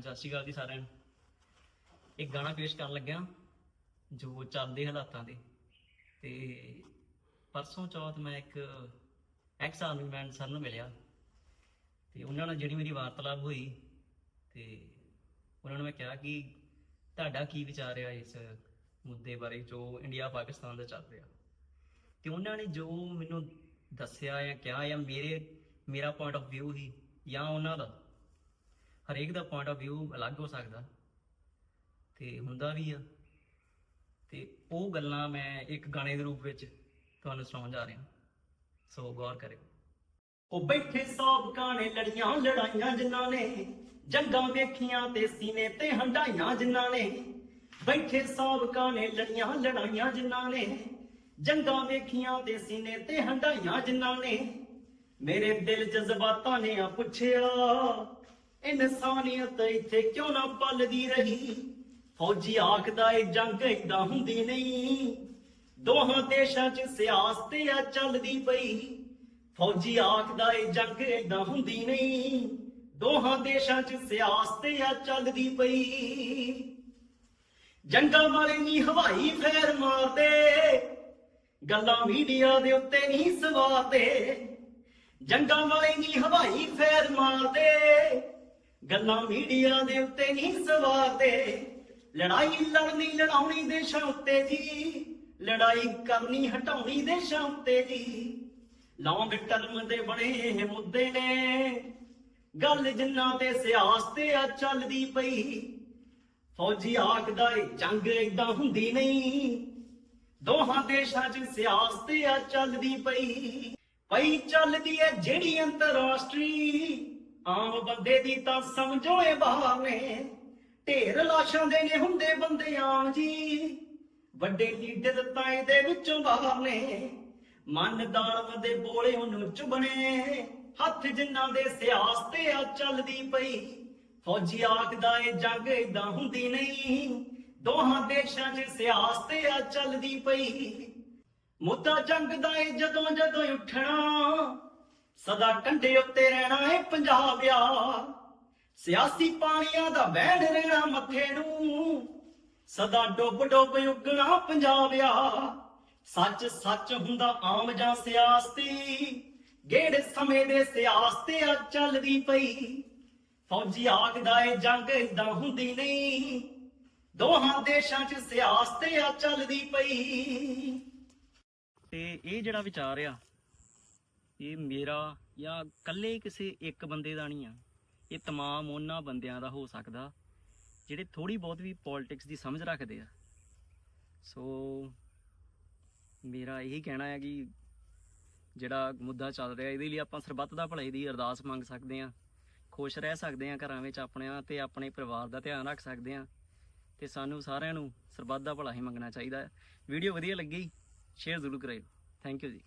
ਹਾਂਜੀ ਸਤਿ ਸ਼੍ਰੀ ਅਕਾਲ ਜੀ ਸਾਰਿਆਂ ਨੂੰ। ਇੱਕ ਗਾਣਾ ਪੇਸ਼ ਕਰਨ ਲੱਗਿਆ, ਜੋ ਚੱਲਦੇ ਹਾਲਾਤਾਂ ਦੇ। ਤੇ ਪਰਸੋਂ ਚੌਥ ਮੈਂ ਇੱਕ ਐਕਸ ਆਰਮੀ ਮੈਨ ਸਰ ਨੂੰ ਮਿਲਿਆ। ਤੇ ਉਹਨਾਂ ਨਾਲ ਜਿਹੜੀ ਮੇਰੀ ਵਾਰਤਾਲਾਪ ਹੋਈ, ਤੇ ਉਹਨਾਂ ਨੂੰ ਮੈਂ ਕਿਹਾ ਕਿ ਤੁਹਾਡਾ ਕੀ ਵਿਚਾਰ ਹੈ ਇਸ ਮੁੱਦੇ ਬਾਰੇ ਜੋ ਇੰਡੀਆ ਪਾਕਿਸਤਾਨ ਦਾ ਚੱਲ ਰਿਹਾ। ਤੇ ਉਹਨਾਂ ਨੇ ਜੋ ਮੈਨੂੰ ਦੱਸਿਆ ਜਾਂ ਕਿਹਾ ਜਾਂ ਮੇਰੇ, ਮੇਰਾ ਪੁਆਇੰਟ ਆਫ View ਹੀ ਜਾਂ ਉਹਨਾਂ ਦਾ ਹਰੇਕ ਦਾ ਪੁਆਇੰਟ ਆਫ View ਅਲੱਗ ਹੋ ਸਕਦਾ। ਤੇ ਹੁੰਦਾ ਵੀ ਆ। ਤੇ ਉਹ ਗੱਲਾਂ ਮੈਂ ਇੱਕ ਗਾਣੇ ਦੇ ਰੂਪ ਵਿੱਚ ਤੁਹਾਨੂੰ ਸੁਣਾਉਣ ਜਾ ਰਿਹਾ। ਸੋ ਗੌਰ ਕਰਿਓ। ਉਹ ਬੈਠੇ ਸਾਬਕਾਂ ਨੇ ਲੜੀਆਂ ਲੜਾਈਆਂ ਜਿਨ੍ਹਾਂ ਨੇ, ਜੰਗਾਂ ਵੇਖੀਆਂ ਤੇ ਸੀਨੇ ਤੇ ਹੰਡਾਈਆਂ ਜਿਨ੍ਹਾਂ ਨੇ, ਬੈਠੇ ਸਾਬਕਾਂ ਨੇ ਲੜੀਆਂ ਲੜਾਈਆਂ ਜਿਨ੍ਹਾਂ ਨੇ, ਜੰਗਾਂ ਵੇਖੀਆਂ ਤੇ ਸੀਨੇ ਤੇ ਹੰਡਾਈਆਂ ਜਿਨ੍ਹਾਂ ਨੇ, ਮੇਰੇ ਦਿਲ ਜਜ਼ਬਾਤਾਂ ਨੇ ਆ ਪੁੱਛਿਆ ਇਨਸਾਨੀਅਤ ਇੱਥੇ ਕਿਉਂ ਨਾ ਪਲਦੀ ਰਹੀ? ਫੌਜੀ ਆਖਦਾ ਏ ਜੰਗ ਏਦਾਂ ਹੁੰਦੀ ਨਹੀਂ। ਦੋਹਾਂ ਦੇਸ਼ਾਂ 'ਚ ਸਿਆਸਤ ਆ ਚੱਲਦੀ ਪਈ। ਫੌਜੀ ਆਖਦਾ ਏ ਜੰਗ ਏਦਾਂ ਹੁੰਦੀ ਨਹੀਂ। ਦੋਹਾਂ ਦੇਸ਼ਾਂ 'ਚ ਸਿਆਸਤ ਆ ਚੱਲਦੀ ਪਈ। ਜੰਗਾਂ ਵਾਲੇ ਨਹੀਂ ਹਵਾਈ ਫੇਰ ਮਾਰਦੇ। ਗੱਲਾਂ ਮੀਡੀਆ ਦੇ ਉੱਤੇ ਨਹੀਂ ਸਵਾਰਦੇ। ਜੰਗਾਂ ਵਾਲੇ ਨਹੀਂ ਹਵਾਈ ਫੇਰ ਮਾਰਦੇ। ਗੱਲਾਂ ਮੀਡੀਆ ਦੇ ਉੱਤੇ ਨਹੀਂ ਸਵਾਰਦੇ। ਲੜਾਈ ਲੜਨੀ ਲੜਾਉਣੀ ਦੇਸ਼ਾਂ ਉੱਤੇ ਜੀ। ਲੜਾਈ ਕਰਨੀ ਹਟਾਉਣੀ ਦੇਸ਼ਾਂ ਉੱਤੇ ਜੀ। ਲੌਂਗ ਟਰਮ ਦੇ ਬਣੇ ਇਹ ਮੁੱਦੇ ਨੇ। ਗੱਲ ਜਿੰਨਾ ਤੇ ਸਿਆਸਤ ਆ ਚੱਲਦੀ ਪਈ। ਫੌਜੀ ਆਖਦਾ ਏ ਜੰਗ ਏਦਾਂ ਹੁੰਦੀ ਨਹੀਂ। ਦੋਹਾਂ ਦੇਸ਼ਾਂ 'ਚ ਸਿਆਸਤ ਆ ਚੱਲਦੀ ਪਈ। ਪਈ ਚੱਲਦੀ ਏ ਜਿਹੜੀ ਅੰਤਰਰਾਸ਼ਟਰੀ। ਆਮ ਬੰਦੇ ਦੀ ਤਾਂ ਸਮਝੋ ਏ ਬਾਹਰ ਢੇਰ ਲਾਸ਼ਾਂ ਦੇ ਨੇ ਹੁੰਦੇ ਬੰਦੇ ਆਮ ਜੀ। ਵੱਡੇ ਲੀਡਰ ਤਾਂ ਇਹਦੇ ਵਿੱਚੋਂ ਬਾਹਰ ਮਨ ਦਾਲਮ ਦੇ ਬੋਲੇ ਉਹਨੂੰ ਚੁਬਣੇ। ਹੱਥ ਜਿਨ੍ਹਾਂ ਦੇ ਸਿਆਸਤ ਆ ਚੱਲਦੀ ਪਈ। ਫੌਜੀ ਆਖਦਾ ਏ ਜੰਗ ਏਦਾਂ ਹੁੰਦੀ ਨਹੀਂ। ਦੋਹਾਂ ਦੇਸ਼ਾਂ 'ਚ ਸਿਆਸਤ ਆ ਚੱਲਦੀ ਪਈ। ਮੁੱਦਾ ਜੰਗ ਦਾ ਏ ਜਦੋਂ ਜਦੋਂ ਉੱਠਣਾ। ਸਦਾ ਕੰਢੇ ਉੱਤੇ ਰਹਿਣਾ ਏ ਪੰਜਾਬ ਸਿਆਸੀ ਪਾਣੀਆਂ ਦਾ ਵਹਿਣ ਰਹਿਣਾ ਮੱਥੇ ਨੂੰ। ਸਦਾ ਡੁੱਬ ਡੁੱਬ ਉੱਗਣਾ ਪੰਜਾਬ ਆ ਸੱਚ ਸੱਚ ਹੁੰਦਾ ਆਮ ਜਾਂ ਸਿਆਸਤੀ। ਗੇੜ ਸਮੇਂ ਦੇ ਸਿਆਸਤ ਆ ਚੱਲਦੀ ਪਈ। ਫੌਜੀ ਆਖਦਾ ਏ ਜੰਗ ਏਦਾਂ ਹੁੰਦੀ ਨਹੀਂ। ਦੋਹਾਂ ਦੇਸ਼ਾਂ 'ਚ ਸਿਆਸਤ ਆ ਚੱਲਦੀ ਪਈ। ਤੇ ਇਹ ਜਿਹੜਾ ਵਿਚਾਰ ਆ ਇਹ ਮੇਰਾ ਜਾਂ ਕੱਲੇ ਕਿਸੇ ਇੱਕ ਬੰਦੇ ਦਾ ਨਹੀਂ ਆ ਇਹ तमाम ਉਹਨਾਂ ਬੰਦਿਆਂ ਦਾ ਹੋ ਸਕਦਾ ਜਿਹੜੇ ਥੋੜੀ ਬਹੁਤ ਵੀ ਪੋਲਿਟਿਕਸ ਦੀ ਸਮਝ ਰੱਖਦੇ ਆ ਸੋ ਮੇਰਾ ਇਹੀ ਕਹਿਣਾ ਹੈ ਕਿ ਜਿਹੜਾ ਮੁੱਦਾ ਚੱਲ ਰਿਹਾ ਇਹਦੇ ਲਈ ਆਪਾਂ ਸਰਬੱਤ ਦਾ ਭਲੇ ਦੀ ਅਰਦਾਸ ਮੰਗ ਸਕਦੇ ਆ ਖੁਸ਼ ਰਹਿ ਸਕਦੇ ਆ ਘਰਾਂ ਵਿੱਚ ਆਪਣਿਆਂ ਤੇ ਆਪਣੇ ਪਰਿਵਾਰ ਦਾ ਧਿਆਨ ਰੱਖ ਸਕਦੇ ਆ ਤੇ ਸਾਨੂੰ ਸਾਰਿਆਂ ਨੂੰ ਸਰਬੱਤ ਦਾ ਭਲਾ ਹੀ ਮੰਗਣਾ ਚਾਹੀਦਾ ਹੈ ਵੀਡੀਓ ਵਧੀਆ ਲੱਗੀ ਸ਼ੇਅਰ ਜ਼ਰੂਰ ਕਰਿਓ ਥੈਂਕ ਯੂ ਜੀ